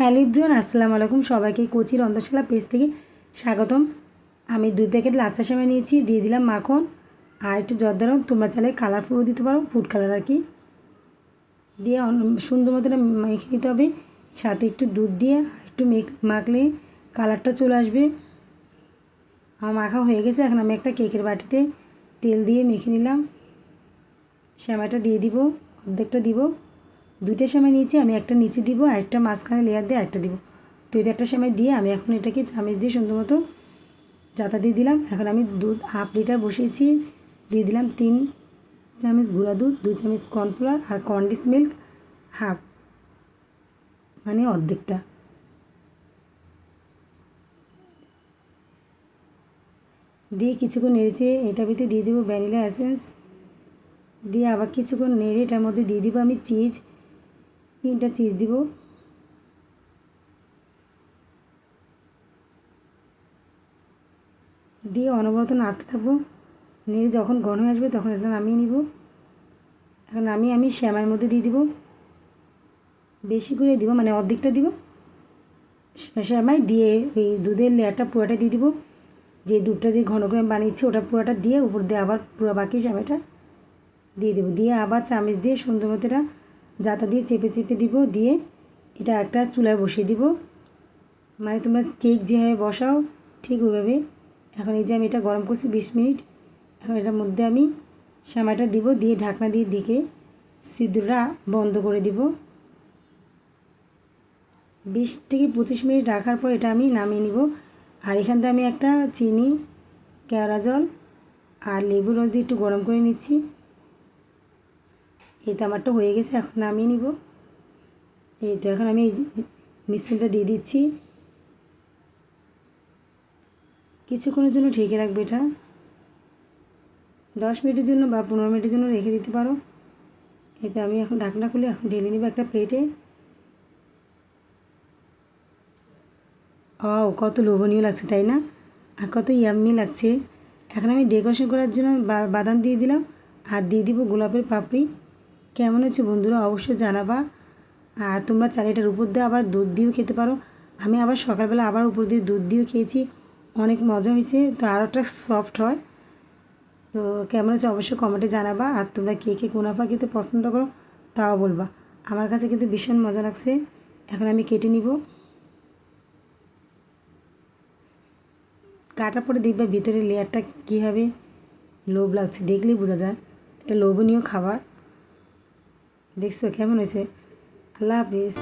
Hello ইব্রিয়ন আসসালামু আলাইকুম। সবাইকে কোচি রন্ধনশালা পেজ থেকে স্বাগতম। আমি দুই প্যাকেট লাচ্চা সেমাই নিয়েছি, দিয়ে দিলাম মাখন আর একটু জর্দারও তোমরা চাইলে কালারফুলও দিতে পারো ফুড কালার আর কি। দিয়ে সুন্দর মতো মেখে নিতে হবে। সাথে একটু দুধ দিয়ে একটু মেখ, মাখলে কালারটা চলে আসবে। আমার মাখা হয়ে গেছে, এখন আমি একটা কেকের বাটিতে তেল দিয়ে মেখে নিলাম। শ্যামাটা দিয়ে দিব, অর্ধেকটা দিব। দুইটা সেমাই নিয়েছি, আমি একটা নিচে দিব, আর একটা মাঝখানে লেয়ার দিয়ে একটা দিব। তো এটা একটা সেমাই দিয়ে আমি এখন এটাকে চামচ দিয়ে সুন্দর মতো জাতা দিয়ে দিলাম। এখন আমি দুধ হাফ লিটার বসিয়েছি, দিয়ে দিলাম তিন চামচ গুঁড়া দুধ, দুই চামচ কর্নফ্লাওয়ার আর কন্ডিস মিল্ক হাফ মানে অর্ধেকটা। দিয়ে কিছুক্ষণ নেড়েছে এটা ভিতরে দিয়ে দেবো ভ্যানিলা এসেন্স। দিয়ে আবার কিছুক্ষণ নেড়ে এটার মধ্যে দিয়ে দিব আমি চিজ। তিনটা চিজ দিব। দিয়ে অনবরত নাড়তে থাকব। নেড়ে যখন ঘন হয়ে আসবে তখন এটা নামিয়ে নিব। এখন নামিয়ে আমি শ্যামার মধ্যে দিয়ে দিব। বেশি করে দিব মানে অর্ধেকটা দিব। শ্যামাই দিয়ে ওই দুধের লেয়ারটা পুরোটা দিয়ে দিব। যে দুধটা যে ঘন করে বানিয়েছি ওটা পুরোটা দিয়ে উপর দিয়ে আবার পুরো বাকি শ্যামাইটা দিয়ে দেবো। দিয়ে আবার চামচ দিয়ে সুন্দর মতো এটা জাতা দিয়ে চেপে চেপে দিব, দিয়ে এটা একটা চুলায় বসিয়ে দিব। মানে তোমরা কেক যেভাবে বসাও, ঠিক ওইভাবে। এখন এই যে আমি এটা গরম করছি বিশ মিনিট, এখন এটার মধ্যে আমি সামাইটা দিব, দিয়ে ঢাকনা দিয়ে দিকে সিদ্ধটা বন্ধ করে দিব। বিশ থেকে পঁচিশ মিনিট রাখার পর এটা আমি নামিয়ে নিব। আর এখান থেকে আমি একটা চিনি, কেওড়া জল আর লেবু রস দিয়ে একটু গরম করে নিচ্ছি। এই তো আমারটা হয়ে গেছে, এখন নামিয়ে নিব। এই তো এখন আমি মিশ্রণটা দিয়ে দিচ্ছি। কিছুক্ষণের জন্য ঢেকে রাখবে এটা। দশ মিনিটের জন্য বা পনেরো মিনিটের জন্য রেখে দিতে পারো। এতে আমি এখন ঢাকনা খুলে এখন ঢেলে নিব একটা প্লেটে। ও কত লোভনীয় লাগছে, তাই না? আর কত ইয়াম্মি লাগছে। এখন আমি ডেকোরেশন করার জন্য বাদাম দিয়ে দিলাম, আর দিয়ে দিব গোলাপের পাপড়ি। কেমন হচ্ছে বন্ধুরা? অবশ্যই জানাবা। আর তোমরা চাইলে এটার উপর দিয়ে আবার দুধ দিয়েও খেতে পারো। আমি আবার সকালবেলা আবার উপর দিয়ে দুধ দিয়েও খেয়েছি। অনেক মজা হয়েছে, তো আরও একটা সফট হয়। তো কেমন হচ্ছে অবশ্যই কমেন্টে জানাবা। আর তোমরা কে কে কোনাফা খেতে পছন্দ করো তাও বলবা। আমার কাছে কিন্তু ভীষণ মজা লাগছে। এখন আমি কেটে নিব। কাটার পরে দেখবে ভিতরে লেয়ারটা কীভাবে লোভ লাগছে, দেখলেই বোঝা যায়। এটা লোভনীয় খাবার। দেখছ কেমন হয়েছে? আল্লাহ হাফিজ।